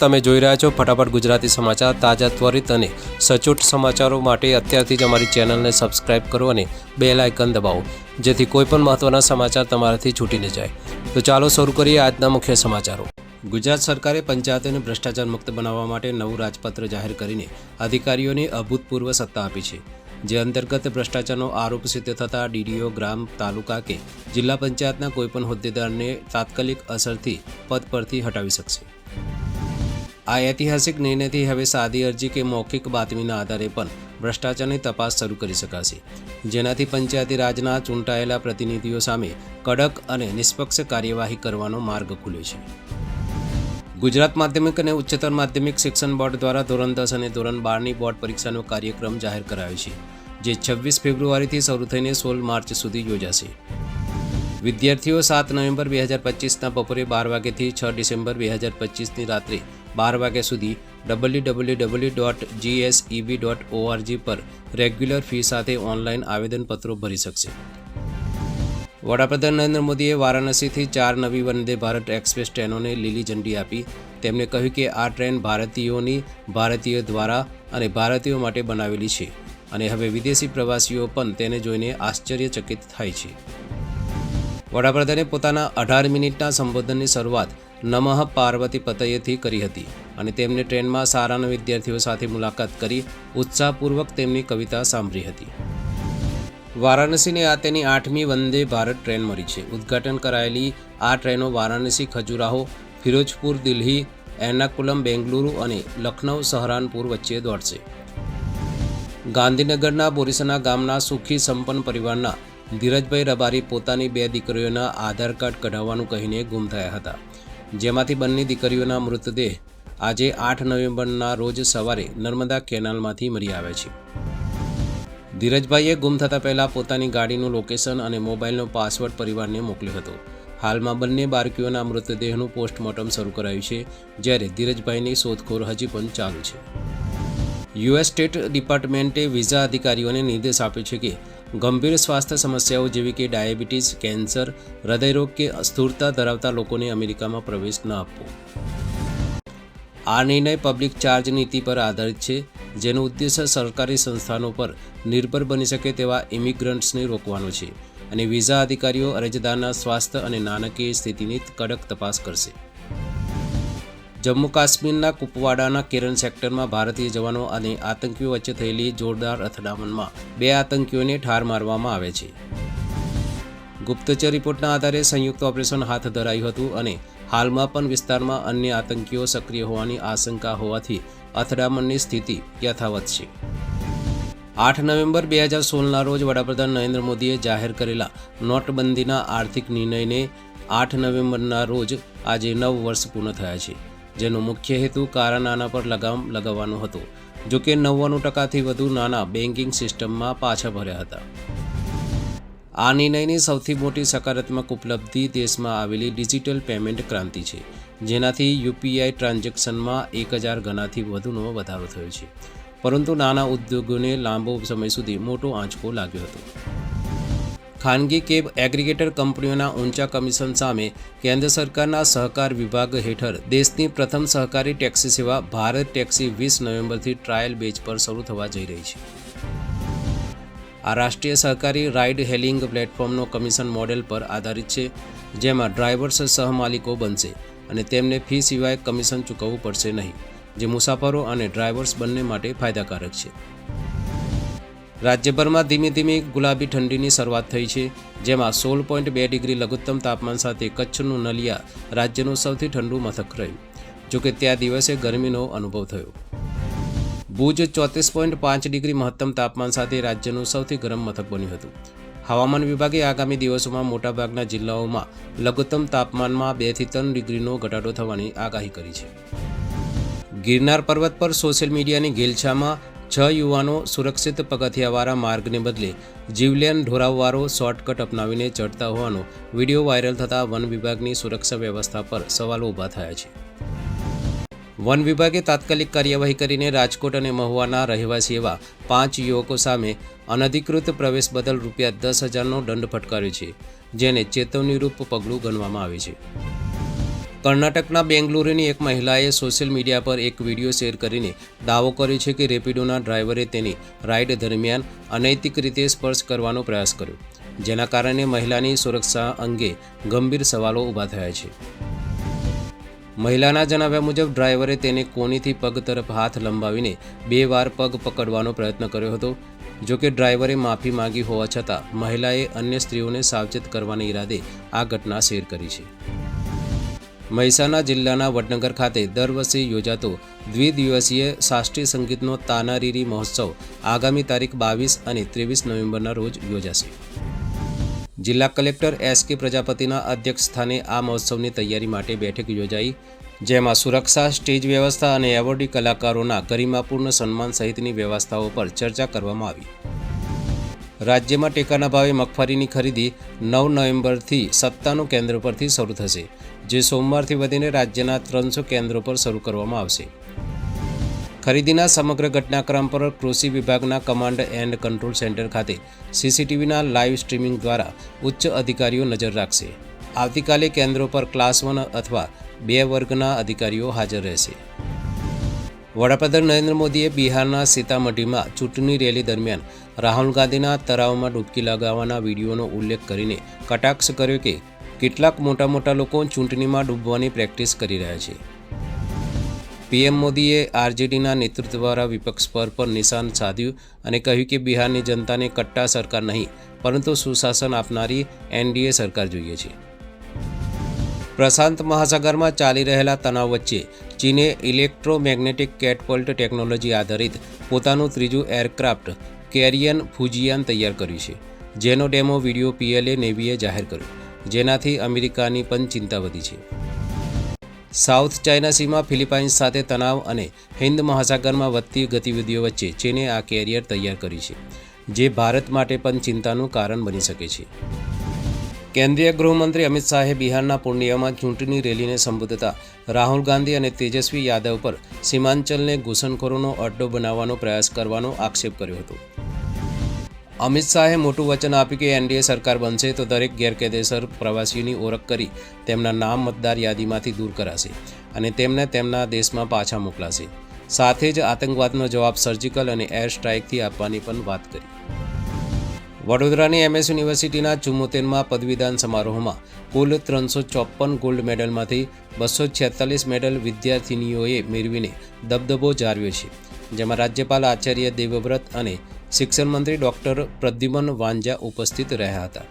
તમે જોઈ રહ્યા છો ફટાફટ ગુજરાતી સમાચાર તાજા ત્વરિત અને સચોટ સમાચારો માટે અત્યારથી જ અમારી ચેનલને સબસ્ક્રાઇબ કરો અને બેલ આઇકન દબાવો, જેથી કોઈપણ મહત્ત્વના સમાચાર તમારાથી છૂટી ન જાય. તો ચાલો શરૂ કરીએ આજના મુખ્ય સમાચારો. ગુજરાત સરકારે પંચાયતોને ભ્રષ્ટાચાર મુક્ત બનાવવા માટે નવું રાજપત્ર જાહેર કરીને અધિકારીઓને અભૂતપૂર્વ સત્તા આપી છે. જે અંતર્ગત ભ્રષ્ટાચારનો આરોપ સિદ્ધ થતાં ડીડીઓ ગ્રામ, તાલુકા કે જિલ્લા પંચાયતના કોઈપણ હોદ્દેદારને તાત્કાલિક અસરથી પદ પરથી હટાવી શકશે. આ ઐતિહાસિક નિર્ણયથી હવે સાદી અરજી કે મૌખિક બાતમીના આધારે પણ ભ્રષ્ટાચારની તપાસ શરૂ કરી શકાશે. જેનાથી પંચાયતી રાજના ચૂંટાયેલા પ્રતિનિધિઓ સામે કડક અને નિષ્પક્ષ કાર્યવાહી કરવાનો માર્ગ ખુલ્યો છે. ગુજરાત માધ્યમિક અને ઉચ્ચતર માધ્યમિક શિક્ષણ બોર્ડ દ્વારા ધોરણ દસ અને ધોરણ બારની બોર્ડ પરીક્ષાનો કાર્યક્રમ જાહેર કરાયો છે, જે છવ્વીસ ફેબ્રુઆરીથી શરૂ થઈને સોળ માર્ચ સુધી યોજાશે. વિદ્યાર્થીઓ સાત નવેમ્બર બે હજાર પચીસના બપોરે બાર વાગ્યાથી છ ડિસેમ્બર બે હજાર પચીસની રાત્રે બાર વાગ્યા સુધી W W W dot GSEB dot ORG પર રેગ્યુલર ફી સાથે ઓનલાઈન આવેદનપત્રો ભરી શકશે. વડાપ્રધાન નરેન્દ્ર મોદીએ વારાણસીથી ચાર નવી વંદે ભારત એક્સપ્રેસ ટ્રેનોને લીલી ઝંડી આપી. તેમણે કહ્યું કે આ ટ્રેન ભારતીયોની ભારતીયો દ્વારા અને ભારતીયો માટે બનાવેલી છે અને હવે વિદેશી પ્રવાસીઓ પણ તેને જોઈને આશ્ચર્યચકિત થાય છે. વડાપ્રધાને પોતાના અઢાર મિનિટના સંબોધનની શરૂઆત નમઃ પાર્વતી પતયેથી કરી હતી અને તેમને ટ્રેનમાં સારાના વિદ્યાર્થીઓ સાથે મુલાકાત કરી ઉત્સાહપૂર્વક તેમની કવિતા સાંભળી હતી. વારાણસીને આ તેની આઠમી વંદે ભારત ટ્રેન મળી છે. ઉદ્ઘાટન કરાયેલી આ ટ્રેનો વારાણસી, ખજુરાહો, ફિરોજપુર, દિલ્હી, એર્નાકુલમ, બેંગલુરુ અને લખનૌ, સહરાનપુર વચ્ચે દોડશે. ગાંધીનગરના બોરીસના ગામના સુખી સંપન્ન પરિવારના ધીરજભાઈ રબારી પોતાની બે દીકરીઓના આધાર કાર્ડ કઢાવવાનું કહીને ગુમ થયા હતા. જેમાંથી બંને દીકરીઓના મૃતદેહ આજે આઠ નવેમ્બરના રોજ સવારે નર્મદા કેનાલમાંથી મળી આવ્યા છે. ધીરજભાઈએ ગુમ થતાં પહેલાં પોતાની ગાડીનું લોકેશન અને મોબાઈલનો પાસવર્ડ પરિવારને મોકલ્યો હતો. હાલમાં બંને બાળકીઓના મૃતદેહનું પોસ્ટમોર્ટમ શરૂ કરાયું છે, જ્યારે ધીરજભાઈની શોધખોળ હજી પણ ચાલુ છે. યુએસ સ્ટેટ ડિપાર્ટમેન્ટે વિઝા અધિકારીઓને નિર્દેશ આપ્યો છે કે ગંભીર સ્વાસ્થ્ય સમસ્યાઓ જેવી કે ડાયાબિટીસ, કેન્સર, હૃદયરોગ કે અસ્થૂરતા ધરાવતા લોકોને અમેરિકામાં પ્રવેશ ન આપવો. આ નિર્ણય પબ્લિક ચાર્જ નીતિ પર આધારિત છે, જેનો ઉદ્દેશ્ય સરકારી સંસ્થાનો પર નિર્ભર બની શકે તેવા ઇમિગ્રન્ટ્સને રોકવાનો છે અને વિઝા અધિકારીઓ અરજદારના સ્વાસ્થ્ય અને નાણાકીય સ્થિતિની કડક તપાસ કરશે. જમ્મુ કાશ્મીરના કુપવાડાના કેરન સેક્ટરમાં ભારતીય જવાનો અને આતંકીઓ વચ્ચે થયેલી જોરદાર અથડામણમાં બે આતંકીઓને ઠાર મારવામાં આવે છે. ગુપ્તચર રિપોર્ટના આધારે સંયુક્ત ઓપરેશન હાથ ધરાયું હતું અને હાલમાં પણ વિસ્તારમાં અન્ય આતંકીઓ સક્રિય હોવાની આશંકા હોવાથી અથડામણની સ્થિતિ યથાવત છે. આઠ નવેમ્બર બે હજાર સોળના રોજ વડાપ્રધાન નરેન્દ્ર મોદીએ જાહેર કરેલા નોટબંધીના આર્થિક નિર્ણયને આઠ નવેમ્બરના રોજ આજે નવ વર્ષ પૂર્ણ થયા છે. જેનો મુખ્ય હેતુ કારા નાણાં પર લગામ લગાવવાનો હતો, જો કે નવ્વાણું ટકાથી વધુ નાના બેન્કિંગ સિસ્ટમમાં પાછા ભર્યા હતા. આ નિર્ણયની સૌથી મોટી સકારાત્મક ઉપલબ્ધિ દેશમાં આવેલી ડિજિટલ પેમેન્ટ ક્રાંતિ છે, જેનાથી યુપીઆઈ ટ્રાન્ઝેક્શનમાં એક હજાર ગણાથી વધુનો વધારો થયો છે. પરંતુ નાના ઉદ્યોગોને લાંબો સમય સુધી મોટો આંચકો લાગ્યો હતો. ખાનગી કેબ એગ્રીગેટર કંપનીઓના ઊંચા કમિશન સામે કેન્દ્ર સરકારના સહકાર વિભાગ હેઠળ દેશની પ્રથમ સહકારી ટેક્સી સેવા ભારત ટેક્સી વીસ નવેમ્બરથી ટ્રાયલ બેચ પર શરૂ થવા જઈ રહી છે. આ રાષ્ટ્રીય સહકારી રાઇડ હેલિંગ પ્લેટફોર્મનો કમિશન મોડેલ પર આધારિત છે, જેમાં ડ્રાઈવર્સ સહમાલિકો બનશે અને તેમને ફી સિવાય કમિશન ચૂકવવું પડશે નહીં, જે મુસાફરો અને ડ્રાઈવર્સ બંને માટે ફાયદાકારક છે. રાજ્યભરમાં ધીમે ધીમે ગુલાબી ઠંડીની શરૂઆત થઈ છે, જેમાં સોળ પોઈન્ટ બે ડિગ્રી લઘુત્તમ તાપમાન સાથે કચ્છનું નલિયા રાજ્યનું સૌથી ઠંડુ મથક રહ્યું. જોકે ત્યાં દિવસે ગરમીનો અનુભવ થયો. ભુજ ચોત્રીસ પોઈન્ટ પાંચ ડિગ્રી મહત્તમ તાપમાન સાથે રાજ્યનું સૌથી ગરમ મથક બન્યું હતું. હવામાન વિભાગે આગામી દિવસોમાં મોટાભાગના જિલ્લાઓમાં લઘુત્તમ તાપમાનમાં બેથી ત્રણ ડિગ્રીનો ઘટાડો થવાની આગાહી કરી છે. ગિરનાર પર્વત પર સોશિયલ મીડિયાની ઘેલછામાં છ યુવાનો સુરક્ષિત પગથિયાવાળા માર્ગને બદલે જીવલેન ઢોરાવવાળો શોર્ટકટ અપનાવીને ચડતા હોવાનો વીડિયો વાયરલ થતાં વન વિભાગની સુરક્ષા વ્યવસ્થા પર સવાલો ઊભા થયા છે. વન વિભાગે તાત્કાલિક કાર્યવાહી કરીને રાજકોટ અને મહુવાના રહેવાસી એવા પાંચ યુવકો સામે અનધિકૃત પ્રવેશ બદલ રૂપિયા દસ હજારનો દંડ ફટકાર્યો છે, જેને ચેતવણીરૂપ પગલું ગણવામાં આવે છે. કર્ણાટકના બેંગલુરુની એક મહિલાએ સોશિયલ મીડિયા પર એક વીડિયો શેર કરીને દાવો કર્યો છે કે રેપિડોના ડ્રાઈવરે તેની રાઇડ દરમિયાન અનૈતિક રીતે સ્પર્શ કરવાનો પ્રયાસ કર્યો, જેના કારણે મહિલાની સુરક્ષા અંગે ગંભીર સવાલો ઊભા થયા છે. મહિલાના જણાવ્યા મુજબ, ડ્રાઈવરે તેને કોનીથી પગ તરફ હાથ લંબાવીને બે વાર પગ પકડવાનો પ્રયત્ન કર્યો હતો. જો કે ડ્રાઈવરે માફી માંગી હોવા છતાં મહિલાએ અન્ય સ્ત્રીઓને સાવચેત કરવાના ઈરાદે આ ઘટના શેર કરી છે. મહેસાણા જિલ્લાના વડનગર ખાતે દર વર્ષે યોજાતો દ્વિદિવસીય શાસ્ત્રીય સંગીતનો તાનારીરી મહોત્સવ આગામી તારીખ બાવીસ અને ત્રેવીસ નવેમ્બરના રોજ યોજાશે. જિલ્લા કલેક્ટર એસ કે પ્રજાપતિના અધ્યક્ષસ્થાને આ મહોત્સવની તૈયારી માટે બેઠક યોજાઈ, જેમાં સુરક્ષા, સ્ટેજ વ્યવસ્થા અને એવોર્ડી કલાકારોના ગરિમાપૂર્ણ સન્માન સહિતની વ્યવસ્થાઓ પર ચર્ચા કરવામાં આવી. રાજ્યમાં ટેકાના ભાવે મગફળીની ખરીદી નવ નવેમ્બરથી સત્તાનું કેન્દ્ર પરથી શરૂ થશે. જે સોમવારથી વધીને રાજ્યના ત્રણસો કેન્દ્રો પર શરૂ કરવામાં આવશે. ખરીદીના સમગ્ર ઘટનાક્રમ પર કૃષિ વિભાગના કમાન્ડ એન્ડ કંટ્રોલ સેન્ટર ખાતે સીસીટીવીના લાઇવ સ્ટ્રીમિંગ દ્વારા ઉચ્ચ અધિકારીઓ નજર રાખશે. આવતીકાલે કેન્દ્રો પર ક્લાસ વન અથવા બે વર્ગના અધિકારીઓ હાજર રહેશે. વડાપ્રધાન નરેન્દ્ર મોદીએ બિહારના સીતામઢીમાં ચૂંટણી રેલી દરમિયાન રાહુલ ગાંધીના તળાવમાં ડૂબકી લગાવવાના વિડીયોનો ઉલ્લેખ કરીને કટાક્ષ કર્યો કે કેટલાક મોટા મોટા લોકો ચૂંટણીમાં ડૂબવાની પ્રેક્ટિસ કરી રહ્યા છે. પીએમ મોદીએ આરજેડીના નેતૃત્વ દ્વારા વિપક્ષ પર પર નિશાન સાધ્યું અને કહ્યું કે બિહારની જનતાને કટ્ટા સરકાર નહીં, પરંતુ સુશાસન આપનારી એનડીએ સરકાર જોઈએ છે. પ્રશાંત મહાસાગરમાં ચાલી રહેલા તણાવ વચ્ચે ચીને ઇલેક્ટ્રોમેગ્નેટિક કેટપોલ્ટ ટેકનોલોજી આધારિત પોતાનું ત્રીજું એરક્રાફ્ટ, કેરિયન ફુજિયાન, તૈયાર કર્યું છે, જેનો ડેમો વીડિયો પીએલએ નેવીએ જાહેર કર્યો. જેનાથી અમેરિકાની પણ ચિંતા વધી છે. સાઉથ ચાઇના સીમાં ફિલિપાઇન્સ સાથે તણાવ અને હિન્દ મહાસાગરમાં વધતી ગતિવિધિઓ વચ્ચે ચીને આ કેરિયર તૈયાર કરી છે, જે ભારત માટે પણ ચિંતાનું કારણ બની શકે છે. કેન્દ્રીય ગૃહમંત્રી અમિત શાહે બિહારના પૂર્ણિયામાં ચૂંટણી રેલીને સંબોધતા રાહુલ ગાંધી અને તેજસ્વી યાદવ પર સીમાંચલને ઘૂસણખોરોનો અડ્ડો બનાવવાનો પ્રયાસ કરવાનો આક્ષેપ કર્યો હતો. અમિત શાહે મોટું વચન આપ્યું કે એનડીએ સરકાર બનશે તો દરેક ગેરકાયદેસર પ્રવાસીઓની ઓળખ કરી તેમના નામ મતદાર યાદીમાંથી દૂર કરાશે અને તેમને તેમના દેશમાં પાછા મોકલાશે. સાથે જ આતંકવાદનો જવાબ સર્જિકલ અને એર સ્ટ્રાઇકથી આપવાની પણ વાત કરી. વડોદરાની એમએસ યુનિવર્સિટીના ચુમ્મોતેરમાં પદવીદાન સમારોહમાં કુલ ત્રણસો ચોપન ગોલ્ડ મેડલમાંથી બસો છેતાલીસ મેડલ વિદ્યાર્થિનીઓએ મેળવીને દબદબો જાળવ્યો છે, જેમાં રાજ્યપાલ આચાર્ય દેવવ્રત અને શિક્ષણ મંત્રી ડોક્ટર પ્રદ્યુમન વાંજા ઉપસ્થિત રહ્યા હતા.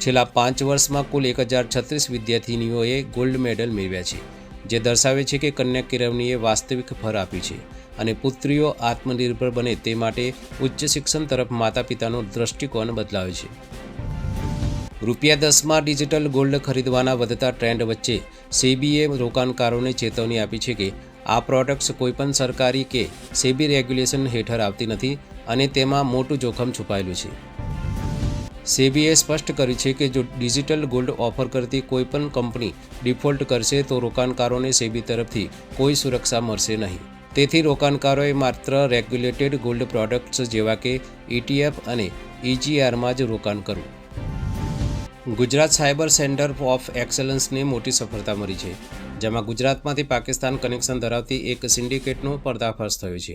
છેલ્લા પાંચ વર્ષમાં કુલ એક હજાર છત્રીસ વિદ્યાર્થિનીઓએ ગોલ્ડ મેડલ મેળવ્યા છે, જે દર્શાવે છે કે કન્યા કેળવણીએ વાસ્તવિક ફર આપી છે અને પુત્રીઓ આત્મનિર્ભર બને તે માટે ઉચ્ચ શિક્ષણ તરફ માતા પિતાનો દ્રષ્ટિકોણ બદલાવે છે. રૂપિયા દસમાં ડિજિટલ ગોલ્ડ ખરીદવાના વધતા ટ્રેન્ડ વચ્ચે સેબીએ રોકાણકારોને ચેતવણી આપી છે કે આ પ્રોડક્ટ્સ કોઈપણ સરકારી કે સેબી રેગ્યુલેશન હેઠળ આવતી નથી અને તેમાં મોટું જોખમ છુપાયેલું છે. સેબીએ સ્પષ્ટ કર્યું છે કે જો ડિજિટલ ગોલ્ડ ઓફર કરતી કોઈપણ કંપની ડિફોલ્ટ કરશે તો રોકાણકારોને સેબી તરફથી કોઈ સુરક્ષા મળશે નહીં. તેથી રોકાણકારોએ માત્ર રેગ્યુલેટેડ ગોલ્ડ પ્રોડક્ટ્સ જેવા કે ઇટીએફ અને ઇજીઆરમાં જ રોકાણ કરવું ગુજરાત સાયબર સેન્ટર ઓફ એક્સલન્સને મોટી સફળતા મળી છે. જેમાં ગુજરાતમાંથી પાકિસ્તાન કનેક્શન ધરાવતી એક સિન્ડિકેટનો પર્દાફાશ થયો છે,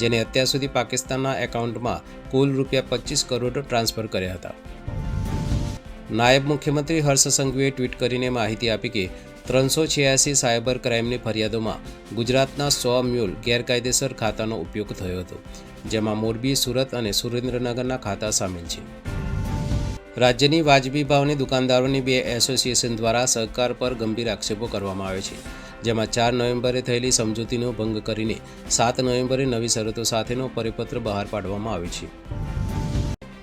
જેને અત્યાર સુધી પાકિસ્તાનના એકાઉન્ટમાં કુલ રૂપિયા પચીસ કરોડ ટ્રાન્સફર કર્યા હતા. નાયબ મુખ્યમંત્રી હર્ષ સંઘવીએ ટ્વીટ કરીને માહિતી આપી કે, ત્રણસો છ્યાસી સાયબર ક્રાઇમની ફરિયાદોમાં ગુજરાતના સો મ્યુલ ગેરકાયદેસર ખાતાનો ઉપયોગ થયો હતો, જેમાં મોરબી, સુરત અને સુરેન્દ્રનગરના ખાતા સામેલ છે. રાજ્યની વાજબી ભાવની દુકાનદારોની બે એસોસિએશન દ્વારા સરકાર પર ગંભીર આક્ષેપો કરવામાં આવે છે, જેમાં ચાર નવેમ્બરે થયેલી સમજૂતીનો ભંગ કરીને સાત નવેમ્બરે નવી શરતો સાથેનો પરિપત્ર બહાર પાડવામાં આવ્યો છે.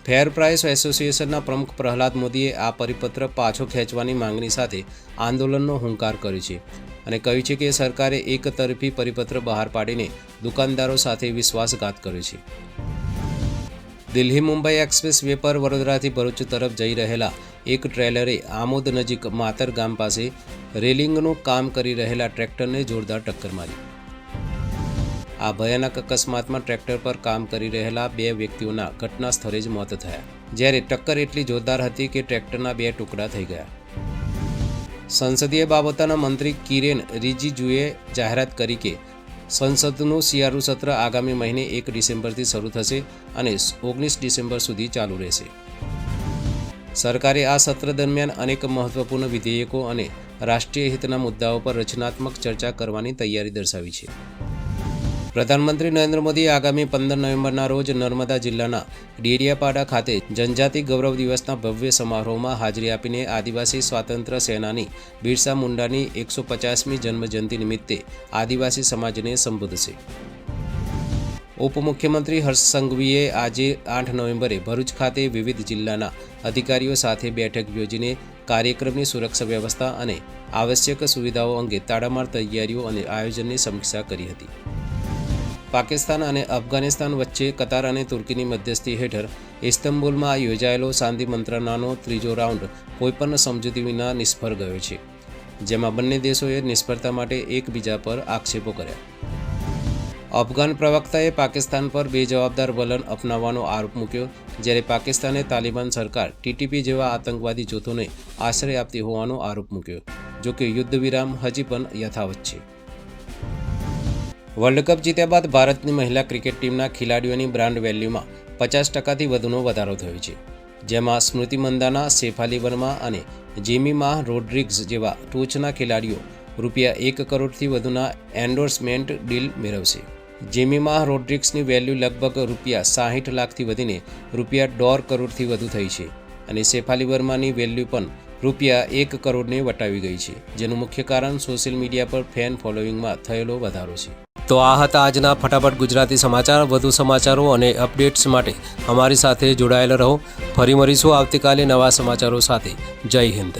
ફેર પ્રાઇસ એસોસિએશનના પ્રમુખ પ્રહલાદ મોદીએ આ પરિપત્ર પાછો ખેંચવાની માંગણી સાથે આંદોલનનો હુંકાર કર્યો છે અને કહ્યું છે કે સરકારે એક તરફી પરિપત્ર બહાર પાડીને દુકાનદારો સાથે વિશ્વાસઘાત કર્યો છે. દિલ્હી મુંબઈ એક્સપ્રેસ વે પર વડોદરાથી ભરૂચ તરફ જઈ રહેલા એક ટ્રેલરે આમોદ નજીક માતર ગામ પાસે રેલિંગનું કામ કરી રહેલા ટ્રેક્ટરને જોરદાર ટક્કર મારી. આ ભયાનક અકસ્માતમાં ટ્રેક્ટર પર કામ કરી રહેલા બે વ્યક્તિઓના ઘટના સ્થળે જ મોત થયા, જ્યારે ટક્કર એટલી જોરદાર હતી કે ટ્રેક્ટરના બે ટુકડા થઈ ગયા. સંસદીય બાબતોના મંત્રી કિરેન રિજિજુએ જાહેરાત કરી કે સંસદનું શિયાળુ સત્ર આગામી મહિને એક ડિસેમ્બરથી શરૂ થશે અને ઓગણીસ ડિસેમ્બર સુધી ચાલુ રહેશે. સરકારે આ સત્ર દરમિયાન અનેક મહત્વપૂર્ણ વિધેયકો અને રાષ્ટ્રીય હિતના મુદ્દાઓ પર રચનાત્મક ચર્ચા કરવાની તૈયારી દર્શાવી છે. પ્રધાનમંત્રી નરેન્દ્ર મોદી આગામી પંદર નવેમ્બરના રોજ નર્મદા જિલ્લાના ડેડિયાપાડા ખાતે જનજાતિ ગૌરવ દિવસના ભવ્ય સમારોહમાં હાજરી આપીને આદિવાસી સ્વાતંત્ર્ય સેનાની બિરસા મુંડાની એકસો પચાસમી જન્મજયંતિ નિમિત્તે આદિવાસી સમાજને સંબોધશે. ઉપમુખ્યમંત્રી હર્ષ સંઘવીએ આજે આઠ નવેમ્બરે ભરૂચ ખાતે વિવિધ જિલ્લાના અધિકારીઓ સાથે બેઠક યોજીને કાર્યક્રમની સુરક્ષા વ્યવસ્થા અને આવશ્યક સુવિધાઓ અંગે તાડામાર તૈયારીઓ અને આયોજનની સમીક્ષા કરી હતી. પાકિસ્તાન અને અફઘાનિસ્તાન વચ્ચે કતાર અને તુર્કીની મધ્યસ્થી હેઠળ ઇસ્તંબુલમાં યોજાયેલો શાંતિ મંત્રણાનો ત્રીજો રાઉન્ડ કોઈપણ સમજૂતી વિના નિષ્ફળ ગયો છે, જેમાં બંને દેશોએ નિષ્ફળતા માટે એકબીજા પર આક્ષેપો કર્યા. અફઘાન પ્રવક્તાએ પાકિસ્તાન પર બેજવાબદાર વલણ અપનાવવાનો આરોપ મૂક્યો, જ્યારે પાકિસ્તાને તાલિબાન સરકાર ટીટીપી જેવા આતંકવાદી જૂથોને આશ્રય આપતી હોવાનો આરોપ મૂક્યો, જોકે યુદ્ધ વિરામ હજી પણ યથાવત છે. વર્લ્ડ કપ જીત્યા બાદ ભારતની મહિલા ક્રિકેટ ટીમના ખેલાડીઓની બ્રાન્ડ વેલ્યુમાં પચાસ ટકાથી વધુનો વધારો થયો છે. જેમાં સ્મૃતિ મંદાના શેફાલી વર્મા અને જેમીમા રોડ્રિગ્સ જેવા ટોચના ખેલાડીઓ રૂપિયા એક કરોડથી વધુના એન્ડોર્સમેન્ટ ડીલ મેળવશે. જેમીમા રોડ્રિગ્સની વેલ્યુ લગભગ રૂપિયા સાહીઠ લાખથી વધીને રૂપિયા દોઢ કરોડથી વધુ થઈ છે અને શેફાલી વર્માની વેલ્યુ પણ રૂપિયા એક કરોડને વટાવી ગઈ છે, જેનું મુખ્ય કારણ સોશિયલ મીડિયા પર ફેન ફોલોઈંગમાં થયેલો વધારો છે. તો આ હતા આજના ફટાફટ ગુજરાતી સમાચાર. વધુ સમાચારો અને અપડેટ્સ માટે અમારી સાથે જોડાયેલા રહો. ફરી મળીશું આવતીકાલે નવા સમાચારો સાથે. જય હિન્દ.